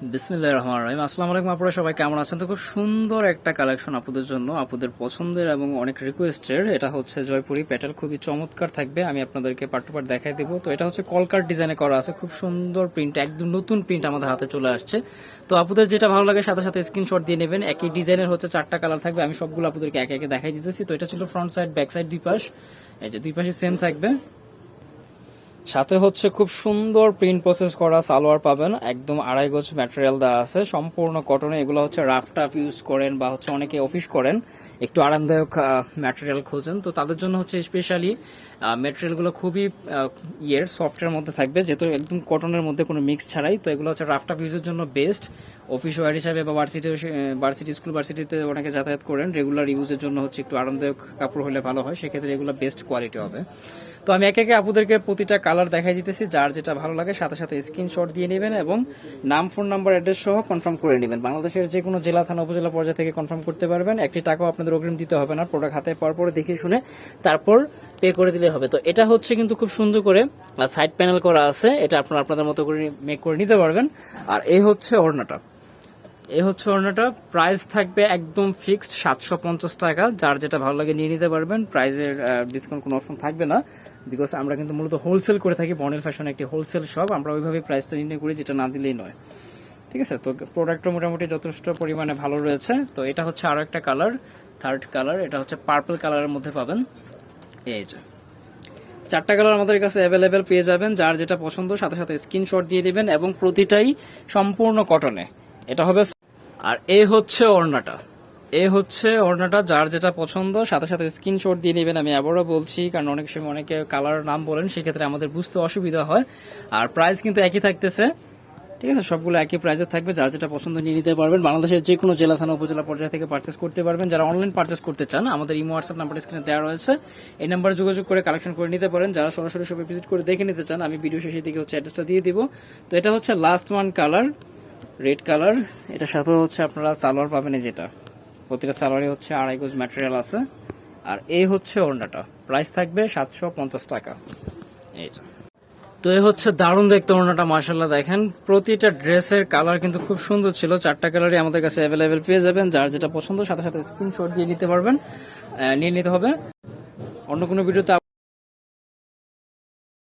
বিসমিল্লাহির রহমানির রহিম। আসসালামু আলাইকুম আপনারা সবাই কেমন আছেন? তো খুব সুন্দর একটা কালেকশন আপনাদের জন্য, আপনাদের পছন্দের এবং অনেক রিকোয়েস্টের এটা হচ্ছে জয়পুরি প্যাটেল খুবই চমৎকার থাকবে। আমি আপনাদেরকে পার্ট টু পার্ট দেখাই দেবো। তো এটা হচ্ছে কলকার ডিজাইনে করা আছে। খুব সুন্দর প্রিন্ট একদম নতুন প্রিন্ট আমাদের হাতে চলে আসছে। তো আপনাদের যেটা ভালো লাগে, সাথে সাথে স্ক্রিনশট দিয়ে নেবেন। একই ডিজাইনের হচ্ছে চারটা কালার থাকবে। আমি সবগুলো আপনাদেরকে একে একে দেখাই দিতেছি। তো এটা ছিল ফ্রন্ট সাইড ব্যাক সাইড দুই পাশ। এই যে দুই পাশে সেম থাকবে। সাথে হচ্ছে খুব সুন্দর প্রিন্ট প্রসেস করা সালোয়ার পাবেন। একদম আড়াই গজ ম্যাটেরিয়াল দেওয়া আছে। সম্পূর্ণ কটনে এগুলো হচ্ছে রাফ টাফ ইউজ করেন বা হচ্ছে অনেকে অফিস করেন। একটু আরামদায়ক ম্যাটেরিয়াল খোঁজেন। তো তাদের জন্য হচ্ছে স্পেশালি ম্যাটেরিয়ালগুলো খুবই ইয়ের সফটের মধ্যে থাকবে। যেহেতু একদম কটনের মধ্যে কোনো মিক্স ছাড়াই, তো এগুলো হচ্ছে রাফ টাফ ইউজের জন্য বেস্ট অফিস ওয়ার হিসাবে বা ভার্সিটি ভার্সিটি স্কুল ভার্সিটিতে অনেকে যাতায়াত করেন। রেগুলার ইউজের জন্য হচ্ছে একটু আরামদায়ক কাপড় হলে ভালো হয়। সেক্ষেত্রে এগুলো বেস্ট কোয়ালিটি হবে। তো আমি একে একে আপুদেরকে প্রতিটা কালার দেখাই দিতেছি, যার যেটা ভালো লাগে সাথে সাথে স্ক্রিনশট দিয়ে নেবেন এবং নাম ফোন নাম্বার অ্যাড্রেস সহ কনফার্ম করে নেবেন। বাংলাদেশের যে কোনো জেলা, থানা, উপজেলা পর্যায়ে থেকে কনফার্ম করতে পারবেন। একটি টাকাও আপনাদের অগ্রিম দিতে হবে না প্রোডাক্ট হাতে পাওয়ার পরে দেখে শুনে তারপর পে করে দিলে হবে। তো এটা হচ্ছে কিন্তু খুব সুন্দর করে সাইড প্যানেল করা আছে, এটা আপনারা আপনাদের মতো করে মেক করে নিতে পারবেন। আর এই হচ্ছে ওড়নাটা। এই হচ্ছে ওড়নাটা। প্রাইস থাকবে একদম ফিক্সড সাতশো পঞ্চাশ টাকা। যার যেটা ভালো লাগে নিয়ে নিতে পারবেন। প্রাইজের ডিসকাউন্ট কোনো অপশন থাকবে না। বিকজ আমরা কিন্তু মূলত হোলসেল করে থাকি। বর্ণেল ফ্যাশন একটি হোলসেল শপ আমরা ওইভাবে প্রাইসটা নির্ণয় করি, যেটা না দিলেই নয়। ঠিক আছে? তো প্রোডাক্টটা মোটামুটি যথেষ্ট পরিমাণে ভালো রয়েছে। তো এটা হচ্ছে আরও একটা কালার থার্ড কালার এটা হচ্ছে পার্পল কালারের মধ্যে পাবেন। এই যে। চারটা কালার আমাদের কাছে অ্যাভেলেবেল পেয়ে যাবেন। যার যেটা পছন্দ, সাথে সাথে স্ক্রিনশট দিয়ে দিবেন এবং প্রতিটাই সম্পূর্ণ কটনে এটা হবে আর এ হচ্ছে ওড়নাটা। এ হচ্ছে ওড়নাটা, যার যেটা পছন্দ, সাথে সাথে স্ক্রিনশট দিয়ে নেবেন, আমি আবারও বলছি, কারণ অনেক সময় অনেকে কালার নাম বলেন, সেক্ষেত্রে আমাদের বুঝতে অসুবিধা হয়। আর প্রাইস কিন্তু একই থাকতেছে। ঠিক আছে, সবগুলো একই প্রাইসে থাকবে, যার যেটা পছন্দ নিয়ে নিতে পারবেন। বাংলাদেশের যে কোনো জেলা, থানা, উপজেলা পর্যায়ে থেকে পারচেস করতে পারবেন। যারা অনলাইন পারচেস করতে চান, আমাদের ইমো হোয়াটসঅ্যাপ নাম্বার স্ক্রিনে দেওয়া রয়েছে। এই নাম্বারে যোগাযোগ করে কালেকশন করে নিতে পারেন। যারা সরাসরি সবাই ভিজিট করে দেখে নিতে চান, আমি ভিডিও শেষের দিকে হচ্ছে অ্যাড্রেসটা দিয়ে দিব। তো এটা হচ্ছে last one colour red colour. এটার সাথে হচ্ছে আপনারা সালোয়ার পাবেন যেটা। প্রতিটা সালোয়ারে হচ্ছে আড়াই গজ ম্যাটেরিয়াল আছে। আর এই হচ্ছে ওড়নাটা। প্রাইস থাকবে সাতশো পঞ্চাশ টাকা। এই তো এ হচ্ছে দারুণ দেখতে ওড়নাটা মার্শাল্লাহ দেখেন। প্রতিটা ড্রেসের কালার কিন্তু খুব সুন্দর ছিল। চারটা কালারই আমাদের কাছে অ্যাভেলেবেল পেয়ে যাবেন। যার যেটা পছন্দ, সাথে সাথে স্ক্রিনশট দিয়ে নিতে পারবেন। নিয়ে নিতে হবে। অন্য কোনো ভিডিওতে